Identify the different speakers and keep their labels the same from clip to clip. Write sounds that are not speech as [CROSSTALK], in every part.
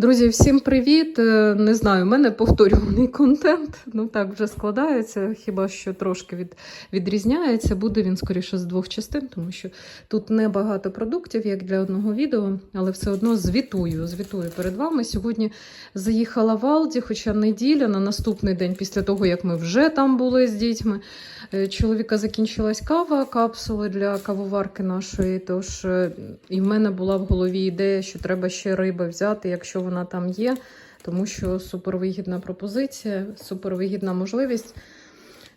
Speaker 1: Друзі, всім привіт! Е, Не знаю, у мене повторюваний контент. Ну так вже складається, хіба що трошки від, відрізняється. Буде він скоріше з двох частин, тому що тут небагато продуктів, як для одного відео, але все одно звітую. Звітую перед вами. Сьогодні заїхала в Алді, хоча неділя на наступний день, після того як ми вже там були з дітьми. Е, Чоловіка закінчилась кава, капсули для кавоварки нашої. Тож е, і в мене була в голові ідея, що треба ще риби взяти, якщо вона там є, тому що супервигідна пропозиція, супервигідна можливість.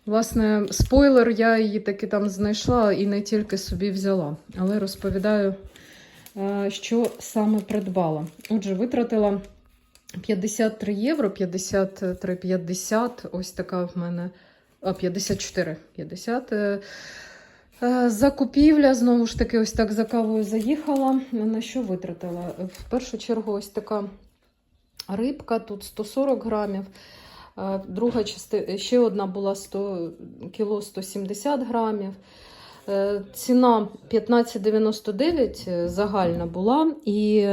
Speaker 1: Власне, спойлер, я її таки там знайшла і не тільки собі взяла, але розповідаю, е, що саме придбала. Отже, витратила 53 євро, 53,50. Ось така в мене а, 54. 50. Е, Закупівля, знову ж таки, ось так за кавою заїхала. На що витратила? В першу чергу, ось така рибка, тут 140 грамів. Е, Друга частина, ще одна була 100, кіло 170 грамів. Е, Ціна 15,99 е, загальна була, і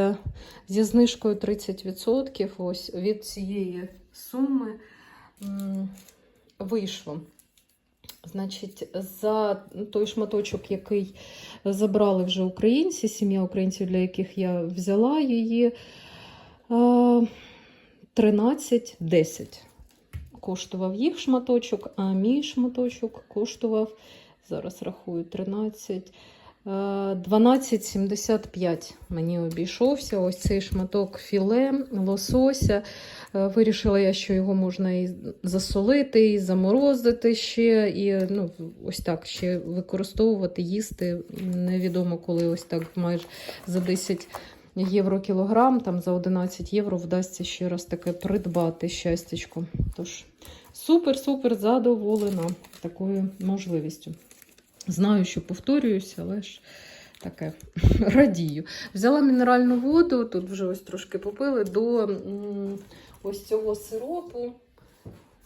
Speaker 1: зі знижкою 30% ось від цієї суми вийшло. Значить, за той шматочок, який забрали вже українці, сім'я українців, для яких я взяла її, е, 13,10 коштував їх шматочок, а мій шматочок коштував, зараз рахую, 13. Е, 12,75 мені обійшовся ось цей шматок філе, лосося. Е, Вирішила я, що його можна і засолити, і заморозити ще, і ну, ось так ще використовувати, їсти. Невідомо, коли ось так майже за 10 євро кілограм, там за 11 євро вдасться ще раз таке придбати щастячко. Тож супер-супер задоволена такою можливістю. Знаю, що повторююся, але ж таке [LAUGHS] радію. Взяла мінеральну воду, тут вже ось трошки попили до ось цього сиропу.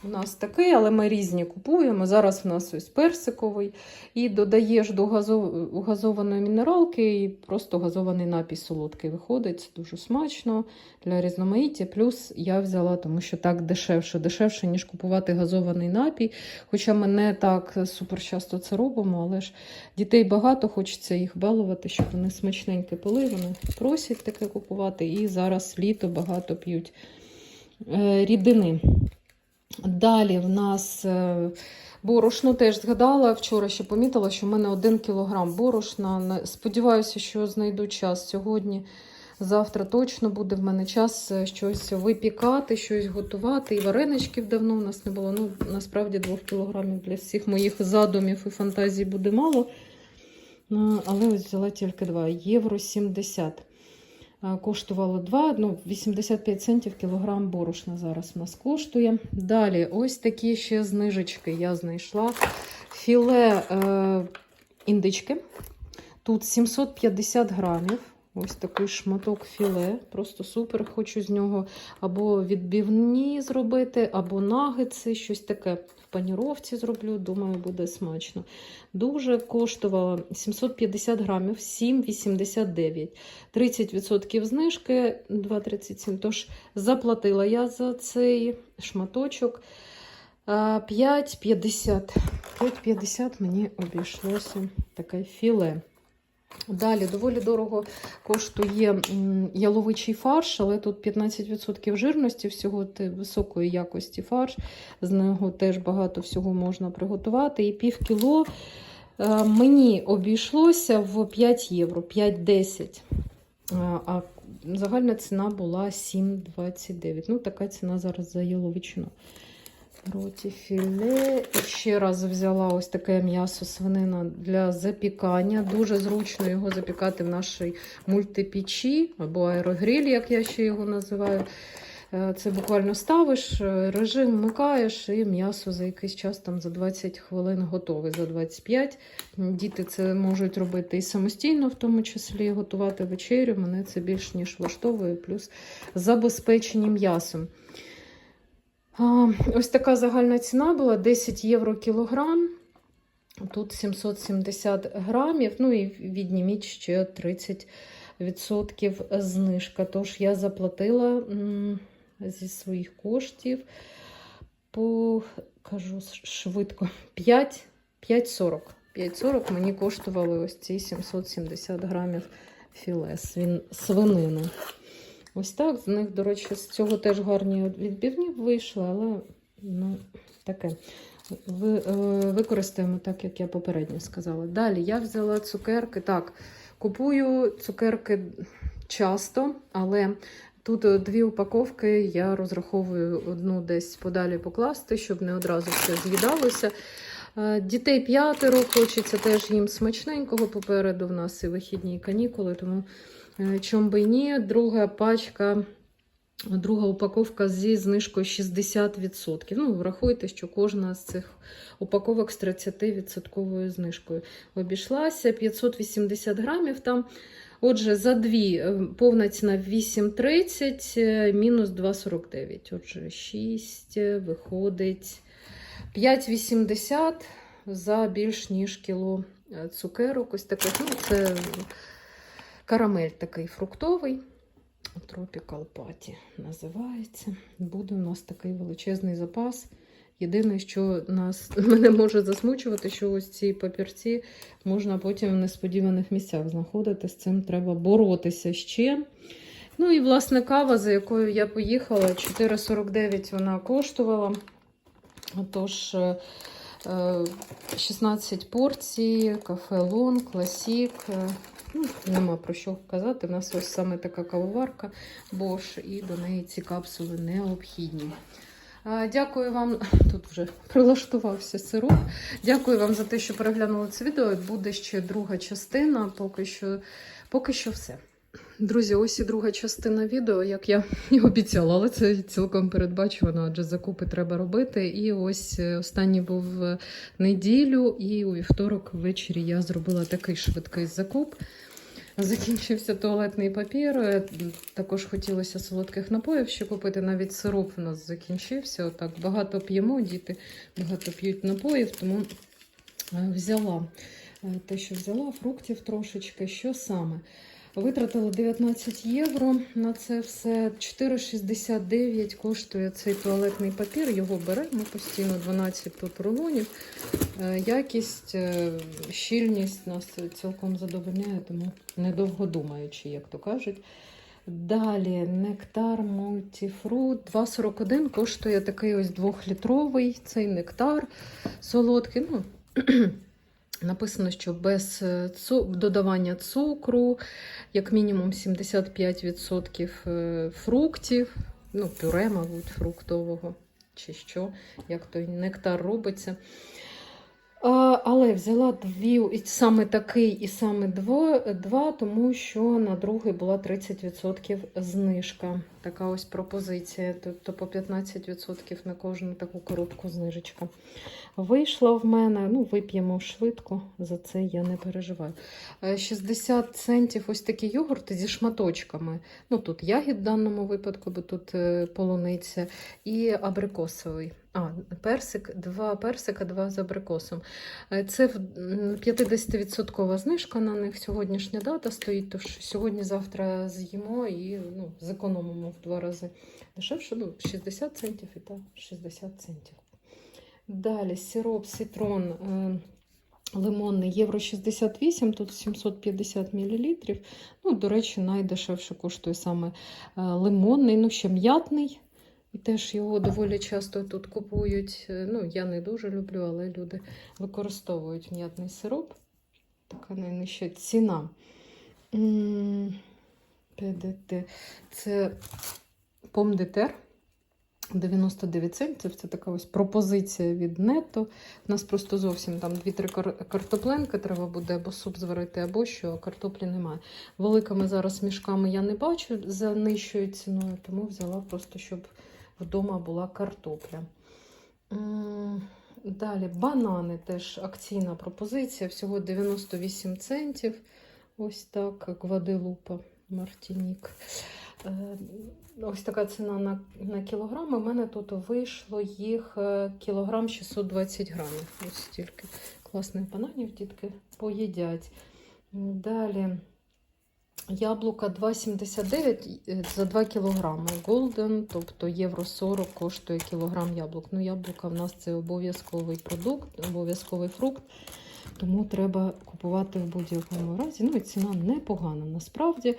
Speaker 1: У нас такий, але ми різні купуємо. Зараз в нас ось персиковий. І додаєш до газов... газованої мінералки, і просто газований напій солодкий виходить. Це дуже смачно для різноманіття. Плюс я взяла, тому що так дешевше, дешевше, ніж купувати газований напій. Хоча ми не так супер часто це робимо, але ж дітей багато, хочеться їх балувати, щоб вони смачненько пили. Вони просять таке купувати. І зараз літо багато п'ють е, рідини. Далі в нас е, борошно теж згадала. Вчора ще помітила, що в мене 1 кілограм борошна. Сподіваюся, що знайду час сьогодні. Завтра точно буде в мене час е, щось випікати, щось готувати. І вареничків давно в нас не було. Ну, насправді 2 кілограмів для всіх моїх задумів і фантазій буде мало. Ну, Але ось взяла тільки 2. Євро 70. А, Коштувало 2, ну, 85 центів кілограм борошна зараз у нас коштує. Далі, ось такі ще знижечки я знайшла. Філе е, індички. Тут 750 грамів. Ось такий шматок філе. Просто супер. Хочу з нього або відбивні зробити, або нагетси, щось таке в паніровці зроблю. Думаю, буде смачно. Дуже коштувало 750 грамів, 7,89. 30% знижки 2,37. Тож заплатила я за цей шматочок 5,50. 5,50 мені обійшлося таке філе. Далі доволі дорого коштує яловичий фарш, але тут 15% жирності, всього високої якості фарш. З нього теж багато всього можна приготувати. І пів кіло е, мені обійшлося в 5 євро, 5,10. А, А загальна ціна була 7,29. Ну, така ціна зараз за яловичину. Роті філе. Ще раз взяла ось таке м'ясо свинина для запікання. Дуже зручно його запікати в нашій мультипічі або аерогрилі, як я ще його називаю. Е, Це буквально ставиш, е, режим вмикаєш, і м'ясо за якийсь час там за 20 хвилин готове, за 25. Діти це можуть робити і самостійно, в тому числі готувати вечерю. Мене це більш ніж влаштовує, плюс забезпечені м'ясом. Ось така загальна ціна була 10 євро кілограм. Тут 770 грамів. Ну і відніміть ще 30% знижка. Тож я заплатила зі своїх коштів по кажу швидко 5,40. 5,40 мені коштували ось ці 770 грамів філе свинини. Ось так. З них, до речі, з цього теж гарні відбивні вийшли, але ну, таке. Ви, е, використаємо так, як я попередньо сказала. Далі я взяла цукерки. Так, купую цукерки часто, але тут е, дві упаковки. Я розраховую одну десь подалі покласти, щоб не одразу все з'їдалося. Е, Дітей п'ятеро, хочеться теж їм смачненького. Попереду в нас і вихідні і канікули, тому чом би ні. Друга пачка, друга упаковка зі знижкою 60%. Ну, врахуйте, що кожна з цих упаковок з 30% знижкою обійшлася. 580 грамів там. Отже, за дві е, повна ціна 8,30, е, мінус 2,49. Отже, 6 виходить 5,80 за більш ніж кіло е, цукерок. Ось таких. Ну, це карамель такий фруктовий. Tropical Party називається. Буде у нас такий величезний запас. Єдине, що нас [LAUGHS] мене може засмучувати, що ось ці папірці можна потім в несподіваних місцях знаходити. З цим треба боротися ще. Ну і власне кава, за якою я поїхала, 4,49 вона коштувала. Тож е, е, 16 порцій, кафе Лон, класік. Ну, нема про що казати. У нас ось саме така кавоварка Bosch, і до неї ці капсули необхідні. Дякую вам. [LAUGHS] Тут вже прилаштувався сироп. Дякую вам за те, що переглянули це відео. Буде ще друга частина. Поки що, поки що все. Друзі, ось і друга частина відео, як я і обіцяла, але це цілком передбачувано, адже закупи треба робити. І ось е, останній був неділю, і у вівторок ввечері я зробила такий швидкий закуп. Закінчився туалетний папір. е, Також хотілося солодких напоїв ще купити. Навіть сироп у нас закінчився. Отак багато п'ємо, діти багато п'ють напоїв, тому е, взяла е, те, що взяла, фруктів трошечки. Що саме? Витратила 19 євро на це все. 4,69 коштує цей туалетний папір. Його беремо постійно 12 тут. Е, Якість, е, щільність нас цілком задовольняє, тому недовго думаючи, як то кажуть. Далі нектар мультифрут 2,41 коштує такий ось двохлітровий цей нектар солодкий. Ну, [CLEARS THROAT] Написано, що без е, додавання цукру, як мінімум 75% е, фруктів, ну, пюре, мабуть, фруктового, чи що, як той нектар робиться. Але взяла дві, і саме такий, і саме два, два, тому що на другий була 30% знижка. Така ось пропозиція. Тобто по 15% на кожну таку коробку знижечка. Вийшла в мене, ну, вип'ємо швидко, за це я не переживаю. Е, 60 центів ось такі йогурти зі шматочками. Ну, тут ягід в даному випадку, бо тут е, полуниця, і абрикосовий. А, персик, два персика, два з абрикосом. Е, Це 50% знижка на них. Сьогоднішня дата стоїть, тож сьогодні-завтра з'їмо і ну, зекономимо в два рази. Дешевше, ну, 60 центів і так, 60 центів. Далі сироп цитрон е, лимонний євро 68, тут 750 мл. Ну, до речі, найдешевше коштує саме е, лимонний, ну ще м'ятний. І теж його доволі часто тут купують. Е, Ну, я не дуже люблю, але люди використовують м'ятний сироп. Така найнижча ціна. ПДТ. Це помдетер. 99 центів. Це така ось пропозиція від нетто. У нас просто зовсім там 2-3 картопленки треба буде або суп зварити, або що, а картоплі немає. Великими зараз мішками я не бачу за нижчою ціною, тому взяла просто, щоб вдома була картопля. Далі банани теж акційна пропозиція, всього 98 центів. Ось так, Гваделупа, Мартінік. Е, Ось така ціна на, на кілограм. У мене тут вийшло їх е, кілограм 620 грамів. Ось стільки класних бананів дітки поїдять. Далі Яблука 2,79 е, за 2 кілограми. Голден, тобто євро 40 коштує кілограм яблук. Ну, яблука в нас це обов'язковий продукт, обов'язковий фрукт. Тому треба купувати в будь-якому разі. Ну і ціна непогана насправді.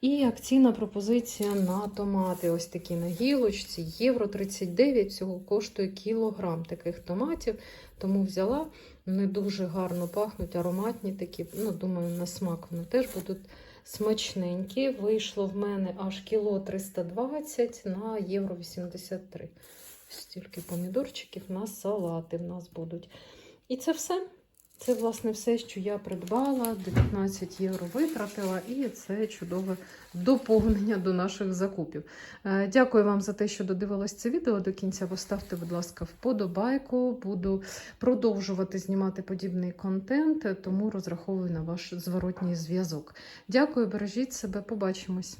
Speaker 1: І акційна пропозиція на томати. Ось такі на гілочці. Євро 39 всього коштує кілограм таких томатів. Тому взяла. Не дуже гарно пахнуть, ароматні такі. Ну, думаю, на смак вони теж будуть смачненькі. Вийшло в мене аж кіло 320 на євро 83. Стільки помідорчиків на салати в нас будуть. І це все. Це, власне, все, що я придбала, 19 євро витратила, і це чудове доповнення до наших закупів. Е, Дякую вам за те, що додивились це відео до кінця. Поставте, будь ласка, вподобайку. Буду продовжувати знімати подібний контент, тому розраховую на ваш зворотній зв'язок. Дякую, бережіть себе, побачимось.